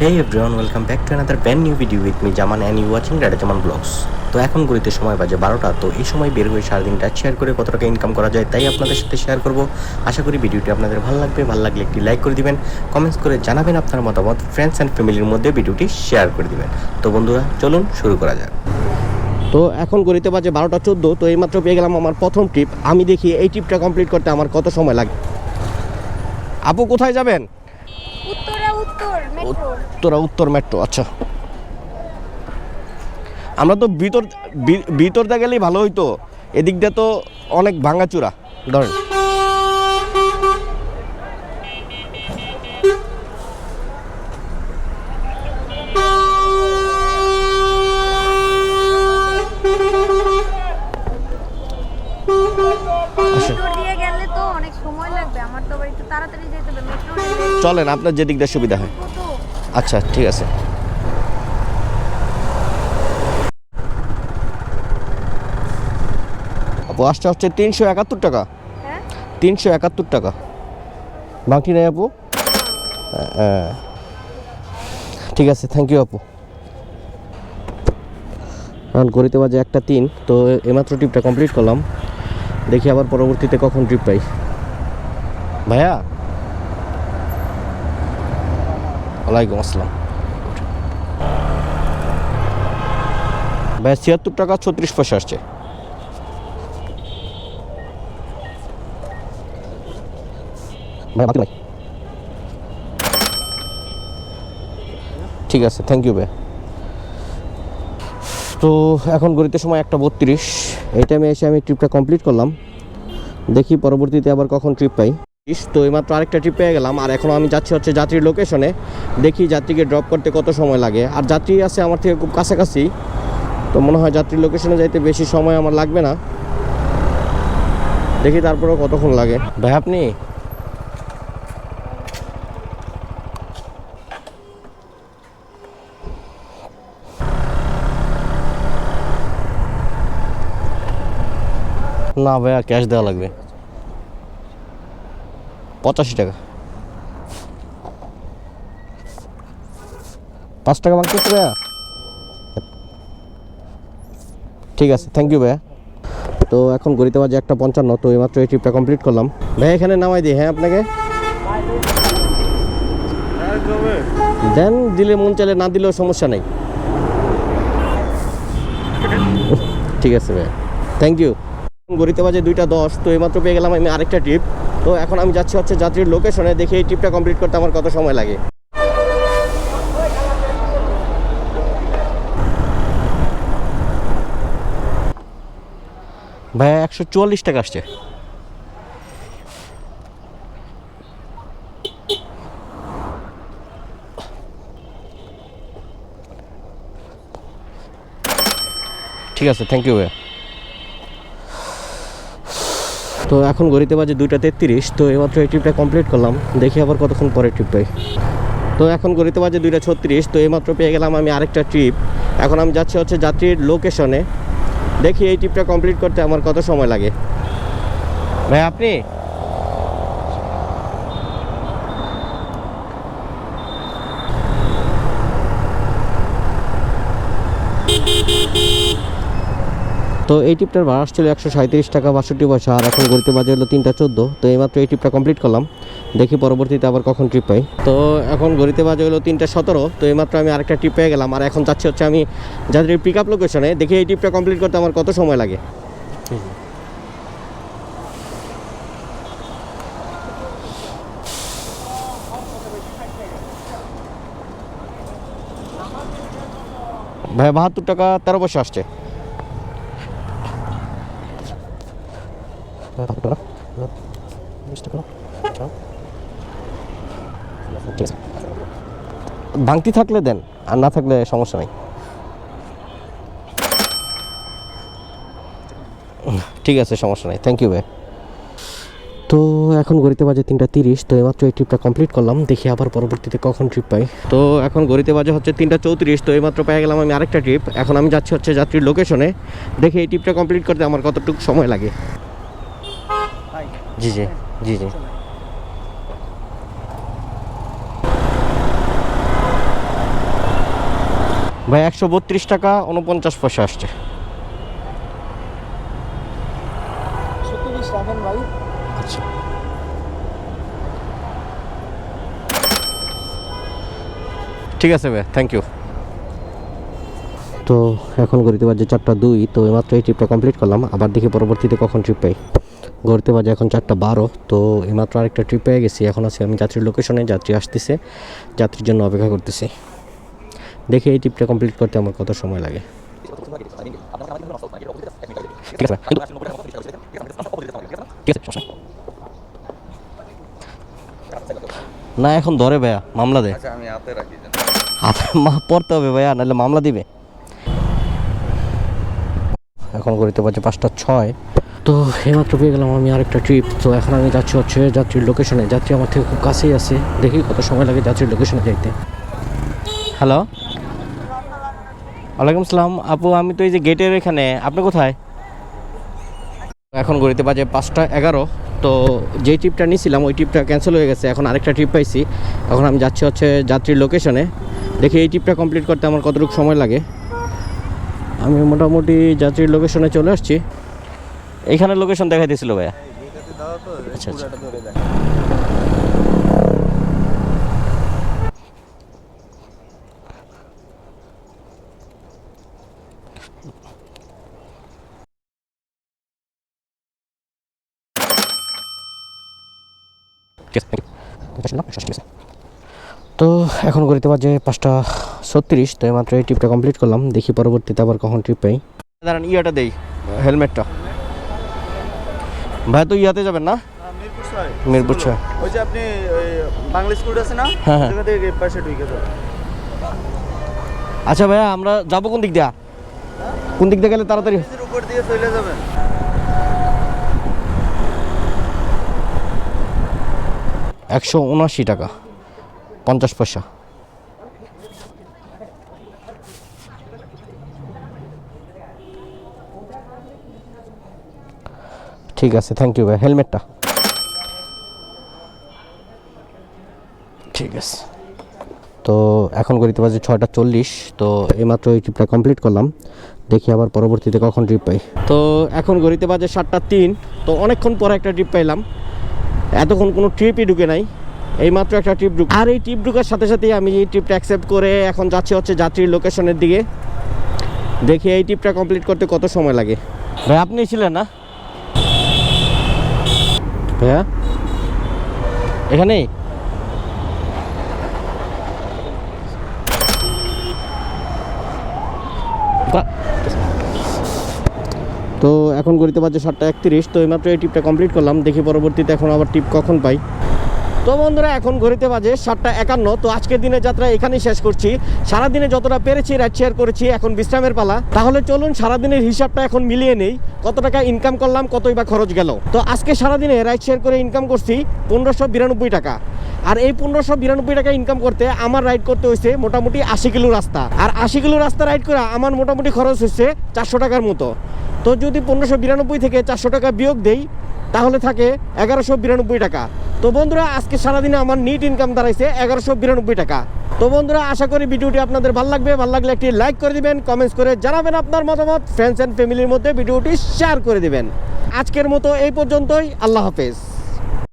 Hey everyone, welcome back to another brand new video with me Jaman and you watching Rada Jaman Vlogs. তো এখন ঘড়িতে সময় বাজে বারোটা তো এই সময় বের হয়ে সারাদিনটা শেয়ার করে কত টাকা ইনকাম করা যায় তাই আপনাদের সাথে শেয়ার করব। আশা করি ভিডিওটি আপনাদের ভালো লাগবে ভালো লাগলে একটি লাইক করে দিবেন কমেন্টস করে জানাবেন আপনার মতামত ফ্রেন্ডস অ্যান্ড ফ্যামিলির মধ্যে ভিডিওটি শেয়ার করে দিবেন। তো বন্ধুরা চলুন শুরু করা যাক। তো এখন গড়িতে বাজে বারোটা চোদ্দ তো এইমাত্র পেয়ে গেলাম আমার প্রথম ট্রিপ আমি দেখি এই ট্রিপটা কমপ্লিট করতে আমার কত সময় লাগে। আপু কোথায় যাবেন? উত্তরা উত্তর মেট্রো আচ্ছা। আমরা তো ভিতর ভি- ভিতর দিয়ে গেলেই ভালো হইতো। এদিক দিয়ে তো অনেক ভাঙাচুরা ধরেন। আচ্ছা। চলেন আপনার যেদিক দিয়ে সুবিধা হয়। আচ্ছা ঠিক আছে। আপু আসছে হচ্ছে তিনশো একাত্তর টাকা। হ্যাঁ? তিনশো একাত্তর টাকা। বাকি নেই আপু? হ্যাঁ ঠিক আছে থ্যাংক ইউ আপু। এখন গড়িতে বাজে একটা তিন তো এইমাত্র ট্রিপটা কমপ্লিট করলাম। দেখি আবার পরবর্তীতে কখন ট্রিপ পাই। ভাইয়া? ওয়ালাইকুম আসসালাম। ভাই, ছিয়াত্তর টাকা ছত্রিশ পয়সা আসছে। ঠিক আছে থ্যাংক ইউ ভাই। তো এখন গড়িতে সময় একটা বত্রিশ। এই টাইমে এসে আমি ট্রিপটা কমপ্লিট করলাম। দেখি পরবর্তীতে আবার কখন ট্রিপ পাই। তো এইমাত্র আরেকটা ট্রিপ পেয়ে গেলাম। আর এখন আমি যাচ্ছি হচ্ছে যাত্রীর লোকেশনে দেখি যাত্রীকে ড্রপ করতে কত সময় লাগে। আর যাত্রী আছে আমার থেকে খুব কাছাকাছি। তো মনে হয় যাত্রীর লোকেশনে যাইতে বেশি সময় আমার লাগবে না। দেখি তারপরেও কতক্ষণ লাগে। ভাই, আপনি? না ভাইয়া ক্যাশ দেওয়া লাগবে। পঁচাশি টাকা। পাঁচ টাকা মাংস ভাইয়া? ঠিক আছে থ্যাংক ইউ ভাইয়া। তো এখন গড়িতে বাজে একটা পঞ্চান্ন, তো এইমাত্র এই ট্রিপটা কমপ্লিট করলাম। ভাইয়া, এখানে নামাই দিই হ্যাঁ আপনাকে? দেন, দিলে মন চাইলে না দিলেও সমস্যা নেই। ঠিক আছে ভাইয়া। থ্যাংক ইউ গড়িতে বাজে দুইটা দশ, তো এইমাত্র পেয়ে গেলাম আমি আরেকটা ট্রিপ তো এখন আমি যাচ্ছি হচ্ছে যাত্রীর লোকেশনে দেখি এই ট্রিপটা কমপ্লিট করতে আমার কত সময় লাগে। ভাইয়া, একশো চুয়াল্লিশ টাকা আসছে। ঠিক আছে থ্যাংক ইউ ভাইয়া। তো এখন ঘড়িতে বাজে দুইটা তেত্রিশ, তো এইমাত্র এই ট্রিপটা কমপ্লিট করলাম। দেখি আবার কতক্ষণ পরে ট্রিপ পাই। তো এখন ঘড়িতে বাজে দুইটা ছত্রিশ, তো এইমাত্র পেয়ে গেলাম আমি আরেকটা ট্রিপ এখন আমি যাচ্ছি হচ্ছে যাত্রীর লোকেশনে দেখি এই ট্রিপটা কমপ্লিট করতে আমার কত সময় লাগে। ভাই, আপনি? তো এই ট্রিপটার ভাড়া ছিল একশো সাঁত্রিশ টাকা বাষট্টি পয়সা, আর এখন ঘুরতে বাজে হলো তিনটা চোদ্দ। তো এইমাত্র এই ট্রিপটা কমপ্লিট করলাম। দেখি পরবর্তীতে আবার কখন ট্রিপ পাই। তো এখন ঘড়িতে বাজে হলো তিনটা সতেরো। তো এইমাত্র আমি আরেকটা ট্রিপ পেয়ে গেলাম। আর এখন যাচ্ছি হচ্ছে আমি যাদের পিক আপ লোকেশনে দেখি এই ট্রিপটা কমপ্লিট করতে আমার কত সময় লাগে। ভাই, বাহাত্তর টাকা তেরো পয়সা আসছে। ঠিক আছে। ভাঙতি থাকলে দেন আর না থাকলে সমস্যা নেই। ঠিক আছে সমস্যা নেই। থ্যাংক ইউ ভাই। তো এখন গড়িতে বাজে তিনটা তিরিশ তো এইমাত্র এই ট্রিপটা কমপ্লিট করলাম। দেখি আবার পরবর্তীতে কখন ট্রিপ পাই। তো এখন গড়িতে বাজে হচ্ছে তিনটা চৌত্রিশ তো এইমাত্র পেয়ে গেলাম আমি আরেকটা ট্রিপ এখন আমি যাচ্ছি হচ্ছে যাত্রীর লোকেশনে দেখি এই ট্রিপটা কমপ্লিট করতে আমার কতটুকু সময় লাগে। জি জি। জি জি। ভাই একশো বত্রিশ টাকা উনপঞ্চাশ পয়সা আসছে। আচ্ছা। ঠিক আছে ভাই থ্যাংক ইউ তো এখন গড়িতে বাজে চারটা দুই তো এইমাত্র এই ট্রিপটা কমপ্লিট করলাম। আবার দেখি পরবর্তীতে কখন ট্রিপ পাই। গড়িতে বাজে এখন চারটা বারো তো এইমাত্র আরেকটা ট্রিপ পেয়ে গেছি। এখন আছি আমি যাত্রীর লোকেশনে যাত্রী আসতেছে যাত্রীর জন্য অপেক্ষা করতেছি। দেখি এই ট্রিপটা কমপ্লিট করতে আমার কত সময় লাগে। ঠিক আছে নেই। না এখন ধরে ভাইয়া মামলা দেয় আচ্ছা হাতে রাখি দেন। হাতে মা পড়তে হবে ভাইয়া নাহলে মামলা দিবে। এখন করিতে পারছে পাঁচটা ছয়। তো এইমাত্র পেয়ে গেলাম আমি আরেকটা ট্রিপ তো এখন আমি যাচ্ছি হচ্ছে যাত্রীর লোকেশনে যাত্রী আমার থেকে খুব কাছেই আছে। দেখি কত সময় লাগে যাত্রীর লোকেশনে যাইতে। হ্যালো ওয়ালাইকুম আসসালাম আপু আমি তো এই যে গেটের এখানে। আপনি কোথায়? এখন গড়িতে বাজে পাঁচটা এগারো। তো যেই ট্রিপটা নিয়েছিলাম ওই ট্রিপটা ক্যান্সেল হয়ে গেছে। এখন আরেকটা ট্রিপ পাইছি। এখন আমি যাচ্ছি হচ্ছে যাত্রীর লোকেশনে দেখি এই ট্রিপটা কমপ্লিট করতে আমার কতটুকু সময় লাগে। আমি মোটামুটি যাত্রীর লোকেশনে চলে আসছি। এইখানে লোকেশন দেখাই দিয়েছিল ভাইয়া। আচ্ছা, আচ্ছা। পুরাটা ধরে দেন ঠিক আছে, thank you. লোকেশন নাম, ঠিক আছে। তো এখন গড়িতে বাজে পাঁচটা ছত্রিশ তো মাত্র এই ট্রিপটা কমপ্লিট করলাম। দেখি পরবর্তীতে আবার কখন ট্রিপ পাই। দাঁড়ান ইয়েটা দেই হেলমেটটা। ভাই তো ইয়াতে যাবেন না? মিরপুর ছয় ওই যে আপনি বাংলা স্কুল আছে না? হ্যাঁ, হ্যাঁ। পাশে ঢুকে আচ্ছা ভাইয়া আমরা যাব কোন দিক দিয়া? কোন দিক দিয়ে গেলে তাড়াতাড়ি? উপর দিয়ে চলে যাবেন। একশো উনআশি টাকা, পঞ্চাশ পয়সা। ঠিক আছে থ্যাংক ইউ ভাই। হেলমেটটা। ঠিক আছে। তো এখন করিতে বাজে ছয়টা চল্লিশ, তো এইমাত্র এই ট্রিপটা কমপ্লিট করলাম। দেখি আবার পরবর্তীতে কখন ট্রিপ পাই। তো এখন গড়িতে বাজে সাতটা তিন, তো অনেকক্ষণ পরে একটা ট্রিপ পাইলাম। এতক্ষণ কোনো ট্রিপই ঢুকে নাই। এইমাত্র একটা ট্রিপ ঢুক আর এই ট্রিপ ঢুকার সাথে সাথেই আমি এই ট্রিপটা অ্যাকসেপ্ট করে এখন যাচ্ছি হচ্ছে যাত্রীর লোকেশনের দিকে। দেখি এই ট্রিপটা কমপ্লিট করতে কত সময় লাগে। ভাই, আপনি ছিলেন না? ভাইয়া? এখানেই? তো এখন গড়িতে বাজে সাতটা একত্রিশ, তো এইমাত্র এই টিপটা কমপ্লিট করলাম। দেখি পরবর্তীতে এখন আবার টিপ কখন পাই। তো বন্ধুরা, এখন ঘড়িতে বাজে সাতটা একান্ন, তো আজকের দিনের যাত্রা এখানেই শেষ করছি। সারাদিনে যতটা পেরেছি রাইড শেয়ার করেছি এখন বিশ্রামের পালা। তাহলে চলুন, সারাদিনের হিসাবটা এখন মিলিয়ে নেই। কত টাকা ইনকাম করলাম, কতই বা খরচ গেল। তো আজকে সারাদিনে রাইড শেয়ার করে ইনকাম করছি পনেরোশো বিরানব্বই টাকা। আর এই পনেরোশো বিরানব্বই টাকা ইনকাম করতে আমার রাইড করতে হয়েছে মোটামুটি আশি কিলো রাস্তা। আর আশি কিলো রাস্তা রাইড করে আমার মোটামুটি খরচ হচ্ছে চারশো টাকার মতো। তো যদি পনেরোশো বিরানব্বই থেকে চারশো টাকা বিয়োগ দেই, তাহলে থাকে এগারোশো বিরানব্বই টাকা। তো বন্ধুরা, আজকে সারাদিনে আমার নিট ইনকাম দাঁড়াইছে এগারোশো বিরানব্বই টাকা। তো বন্ধুরা, আশা করি ভিডিওটি আপনাদের ভালো লাগবে। ভালো লাগলে একটি লাইক করে দিবেন কমেন্টস করে জানাবেন আপনার মতামত ফ্রেন্ডস অ্যান্ড ফ্যামিলির মধ্যে ভিডিওটি শেয়ার করে দিবেন। আজকের মতো এই পর্যন্তই, আল্লাহ হাফেজ।